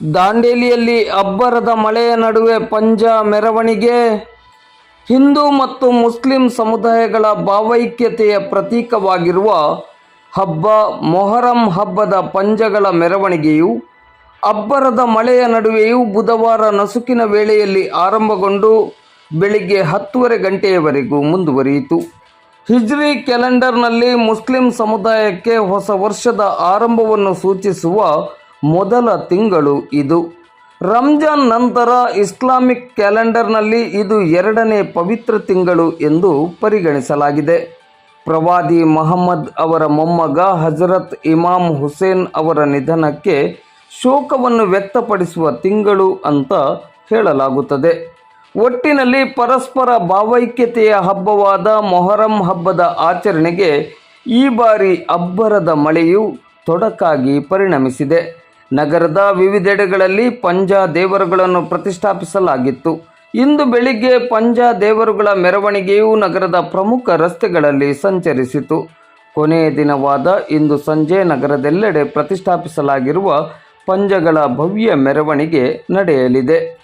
ದಾಂಡೇಲಿಯಲ್ಲಿ ಅಬ್ಬರದ ಮಳೆಯ ನಡುವೆ ಪಂಜ ಮೆರವಣಿಗೆ. ಹಿಂದೂ ಮತ್ತು ಮುಸ್ಲಿಂ ಸಮುದಾಯಗಳ ಭಾವೈಕ್ಯತೆಯ ಪ್ರತೀಕವಾಗಿರುವ ಹಬ್ಬ ಮೊಹರಂ ಹಬ್ಬದ ಪಂಜಗಳ ಮೆರವಣಿಗೆಯು ಅಬ್ಬರದ ಮಳೆಯ ನಡುವೆಯೂ ಬುಧವಾರ ನಸುಕಿನ ವೇಳೆಯಲ್ಲಿ ಆರಂಭಗೊಂಡು ಬೆಳಿಗ್ಗೆ ಹತ್ತುವರೆ ಗಂಟೆಯವರೆಗೂ ಮುಂದುವರಿಯಿತು. ಹಿಜ್ರಿ ಕ್ಯಾಲೆಂಡರ್ನಲ್ಲಿ ಮುಸ್ಲಿಂ ಸಮುದಾಯಕ್ಕೆ ಹೊಸ ವರ್ಷದ ಆರಂಭವನ್ನು ಸೂಚಿಸುವ ಮೊದಲ ತಿಂಗಳು ಇದು. ರಂಜಾನ್ ನಂತರ ಇಸ್ಲಾಮಿಕ್ ಕ್ಯಾಲೆಂಡರ್ನಲ್ಲಿ ಇದು ಎರಡನೇ ಪವಿತ್ರ ತಿಂಗಳು ಎಂದು ಪರಿಗಣಿಸಲಾಗಿದೆ. ಪ್ರವಾದಿ ಮಹಮ್ಮದ್ ಅವರ ಮೊಮ್ಮಗ ಹಜರತ್ ಇಮಾಮ್ ಹುಸೇನ್ ಅವರ ನಿಧನಕ್ಕೆ ಶೋಕವನ್ನು ವ್ಯಕ್ತಪಡಿಸುವ ತಿಂಗಳು ಅಂತ ಹೇಳಲಾಗುತ್ತದೆ. ಒಟ್ಟಿನಲ್ಲಿ ಪರಸ್ಪರ ಭಾವೈಕ್ಯತೆಯ ಹಬ್ಬವಾದ ಮೊಹರಂ ಹಬ್ಬದ ಆಚರಣೆಗೆ ಈ ಬಾರಿ ಅಬ್ಬರದ ಮಳೆಯು ತೊಡಕಾಗಿ ಪರಿಣಮಿಸಿದೆ. ನಗರದ ವಿವಿಧೆಡೆಗಳಲ್ಲಿ ಪಂಜಾ ದೇವರುಗಳನ್ನು ಪ್ರತಿಷ್ಠಾಪಿಸಲಾಗಿತ್ತು. ಇಂದು ಬೆಳಿಗ್ಗೆ ಪಂಜಾ ದೇವರುಗಳ ಮೆರವಣಿಗೆಯು ನಗರದ ಪ್ರಮುಖ ರಸ್ತೆಗಳಲ್ಲಿ ಸಂಚರಿಸಿತು. ಕೊನೆಯ ದಿನವಾದ ಇಂದು ಸಂಜೆ ನಗರದೆಲ್ಲೆಡೆ ಪ್ರತಿಷ್ಠಾಪಿಸಲಾಗಿರುವ ಪಂಜಗಳ ಭವ್ಯ ಮೆರವಣಿಗೆ ನಡೆಯಲಿದೆ.